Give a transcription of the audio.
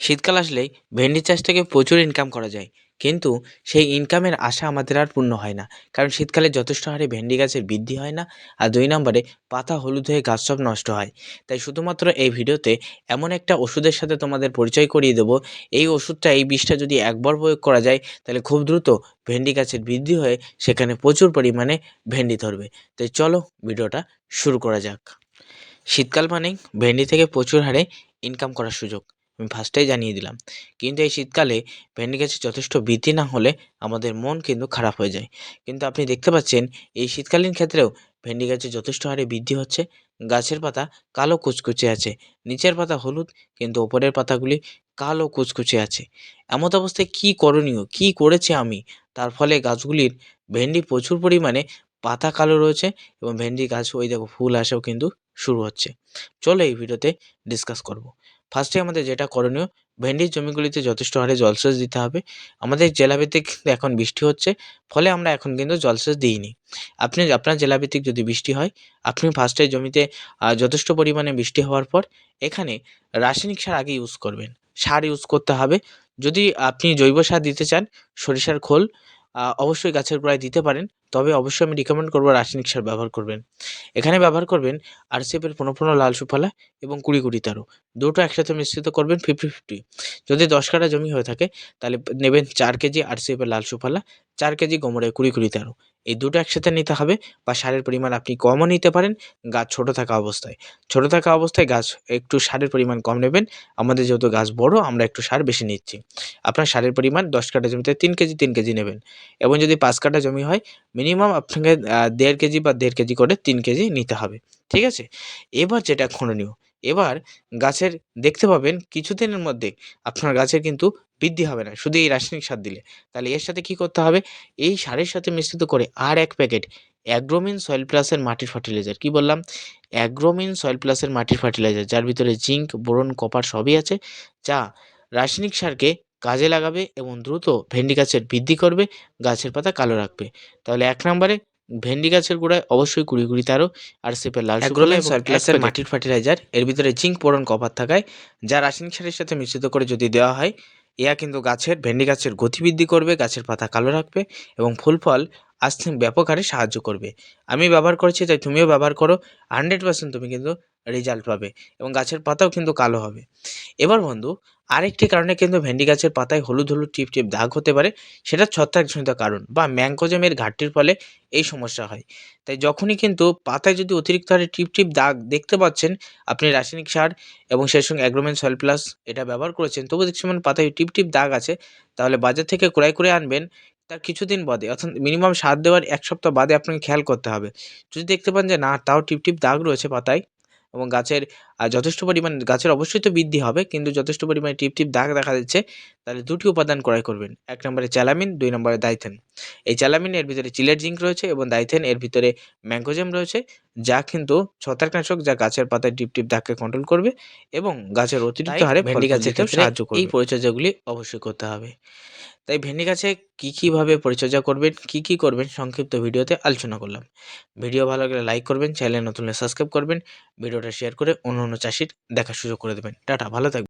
শীতকাল আসলেই ভেন্ডি চাষ থেকে প্রচুর ইনকাম করা যায়। কিন্তু সেই ইনকামের আশা আমাদের আর পূর্ণ হয় না। কারণ শীতকালে যথেষ্ট হারে ভেন্ডি গাছের বৃদ্ধি হয় না আর দুই নম্বরে পাতা হলুদ হয়ে গাছ সব নষ্ট হয়। তাই শুধুমাত্র এই ভিডিওতে এমন একটা ওষুধের সাথে তোমাদের পরিচয় করিয়ে দেবো। এই ওষুধটা, এই বিষটা যদি একবার প্রয়োগ করা যায়, তাহলে খুব দ্রুত ভেন্ডি গাছের বৃদ্ধি হয়ে সেখানে প্রচুর পরিমাণে ভেন্ডি ধরবে। তাই চলো ভিডিওটা শুরু করা যাক। শীতকাল মানেই ভেন্ডি থেকে প্রচুর হারে ইনকাম করার সুযোগ। আমি ফার্স্টেই জানিয়ে দিলাম। কিন্তু এই শীতকালে ভেন্ডি গাছে যথেষ্ট বৃদ্ধি না হলে আমাদের মন কিন্তু খারাপ হয়ে যায়। কিন্তু আপনি দেখতে পাচ্ছেন, এই শীতকালীন ক্ষেত্রেও ভেন্ডি গাছে যথেষ্ট হারে বৃদ্ধি হচ্ছে। গাছের পাতা কালো কুচকুচে আছে। নিচের পাতা হলুদ, কিন্তু ওপরের পাতাগুলি কালো কুচকুচে আছে। এমত অবস্থায় কি করণীয়? কি করেছে আমি? তার ফলে গাছগুলির ভেন্ডি প্রচুর পরিমাণে পাতা কালো রয়েছে এবং ভেন্ডি গাছ ওই দেখো ফুল আসাও কিন্তু শুরু হচ্ছে। চলো এই ভিডিওতে ডিসকাস করব। ফার্স্টে আমাদের যেটা করণীয়, ভেন্ডির জমিগুলিতে যথেষ্ট হারে জলসেচ দিতে হবে। আমাদের জেলাভিত্তিক এখন বৃষ্টি হচ্ছে, ফলে আমরা এখন কিন্তু জলসেচ দিইনি। আপনি, আপনার জেলাভিত্তিক যদি বৃষ্টি হয়, আপনি ফার্স্টে জমিতে যথেষ্ট পরিমাণে বৃষ্টি হওয়ার পর এখানে রাসায়নিক সার আগে ইউজ করবেন। সার ইউজ করতে হবে। যদি আপনি জৈব সার দিতে চান, সরিষার খোল অবশ্যই গাছের গোড়ায় দিতে পারেন, তবে অবশ্যই আমি রিকমেন্ড করব রাসায়নিক সার ব্যবহার করবেন। এখানে ব্যবহার করবেন আরসিএফের পনেরো পনেরো লাল সুফলা এবং কুড়ি কুড়ি তেরো। দুটো একসাথে মিশ্রিত করবেন ফিফটি ফিফটি যদি দশ কাঠা জমি হয়ে থাকে, তাহলে নেবেন চার কেজি আরসিএফের লাল সুফলা, চার কেজি গোমরে কুড়ি কুড়ি তেরো। এই দুটো একসাথে নিতে হবে, বা সারের পরিমাণ আপনি কমও নিতে পারেন, গাছ ছোট থাকা অবস্থায়। ছোট থাকা অবস্থায় গাছ একটু সারের পরিমাণ কম নেবেন, আমাদের যেহেতু গাছ বড়, আমরা একটু সার বেশি নিচ্ছি। আপনার সারের পরিমাণ দশ কাঠা জমিতে তিন কেজি তিন কেজি নেবেন। এবং যদি পাঁচ কাঠা জমি হয় মিনিমাম আপনাকে দেড় কেজি বা দেড় কেজি করে তিন কেজি নিতে হবে, ঠিক আছে? এবার যেটা করণীয় এবার গাছের, দেখতে পাবেন কিছুদিনের মধ্যে আপনার গাছের কিন্তু বৃদ্ধি হবে না, শুধু এই রাসায়নিক সার দিলে। তাহলে এর সাথে কি করতে হবে? এই সারের সাথে মিশ্রিত করে আর এক প্যাকেট অ্যাগ্রোমিন সয়েল প্লাসের মাটির ফার্টিলাইজার, কি বললাম? অ্যাগ্রোমিন সয়েল প্লাসের মাটির ফার্টিলাইজার, যার ভিতরে জিঙ্ক বোরন, কপার সবই আছে, যা রাসায়নিক সারকে কাজে লাগাবে এবং দ্রুত ভেন্ডি গাছের বৃদ্ধি করবে, গাছের পাতা কালো রাখবে। তাহলে এক নম্বরে ভেন্ডি গাছের গোড়ায় অবশ্যই কুড়ি কুড়ি তেরো আর সেপের লাল প্লাসের মাটির ফার্টিলাইজার এর ভিতরে জিঙ্ক বোরন কপার থাকায় যা রাসায়নিক সারের সাথে মিশ্রিত করে যদি দেওয়া হয় ইয়া কিন্তু গাছের ভেন্ডি গাছের গতিবৃদ্ধি করবে গাছের পাতা কালো রাখবে এবং ফুল ফল আসতে ব্যাপক হারে সাহায্য করবে। আমি ব্যবহার করেছি তাই তুমিও ব্যবহার করো। হান্ড্রেড পার্সেন্ট তুমি কিন্তু রেজাল্ট পাবে এবং গাছের পাতাও কিন্তু কালো হবে। এবার বন্ধু, আরেকটি কারণে কিন্তু ভেন্ডি গাছের পাতায় হলুদ হলুদ টিপ টিপ দাগ হতে পারে, সেটা ছত্রাকজনিত কারণ বা ম্যাংকোজেমের ঘাটতির ফলে এই সমস্যা হয়। তাই যখনই কিন্তু পাতায় যদি অতিরিক্ত হারে টিপ টিপ দাগ দেখতে পাচ্ছেন আপনি রাসায়নিক সার এবং সেই সঙ্গে অ্যাগ্রোমেন সয়েল প্লাস এটা ব্যবহার করেছেন তবু দেখছি মানে পাতায় টিপ টিপ দাগ আছে, তাহলে বাজার থেকে ক্রয় করে আনবেন তার কিছুদিন বাদে, অর্থাৎ মিনিমাম সার দেওয়ার এক সপ্তাহ বাদে আপনাকে খেয়াল করতে হবে। যদি দেখতে পান যে না, তাও টিপ টিপ দাগ রয়েছে পাতায় এবং গাছের যথেষ্ট পরিমাণ, গাছের অবশ্যই তো বৃদ্ধি হবে, কিন্তু যথেষ্ট পরিমাণে টিপ টিপ দাগ দেখা যাচ্ছে তাহলে দুটি উপাদান ক্রয় করবেন। এক নম্বরে চ্যালামিন দুই নম্বরে দাইথেন। এই চ্যালামিন এর ভিতরে চিলের জিঙ্ক রয়েছে এবং দাইথেন এর ভিতরে ম্যাঙ্গোজেম রয়েছে যা কিন্তু ছত্রাকনাশক যা গাছের পাতায় টিপ টিপ দাগকে কন্ট্রোল করবে এবং গাছের অতিরিক্ত হারে ভেন্ডি গাছের সাহায্য করবে। এই পরিচর্যাগুলি অবশ্যই করতে হবে। তাই ভেন্ডি গাছে কী কীভাবে পরিচর্যা করবেন কী কী করবেন সংক্ষিপ্ত ভিডিওতে আলোচনা করলাম। ভিডিও ভালো লাগলে লাইক করবেন চ্যানেল নতুন সাবস্ক্রাইব করবেন ভিডিওটা শেয়ার করে অন্য অন্য চাষির দেখার সুযোগ করে দেবেন। টাটা ভালো থাকবেন।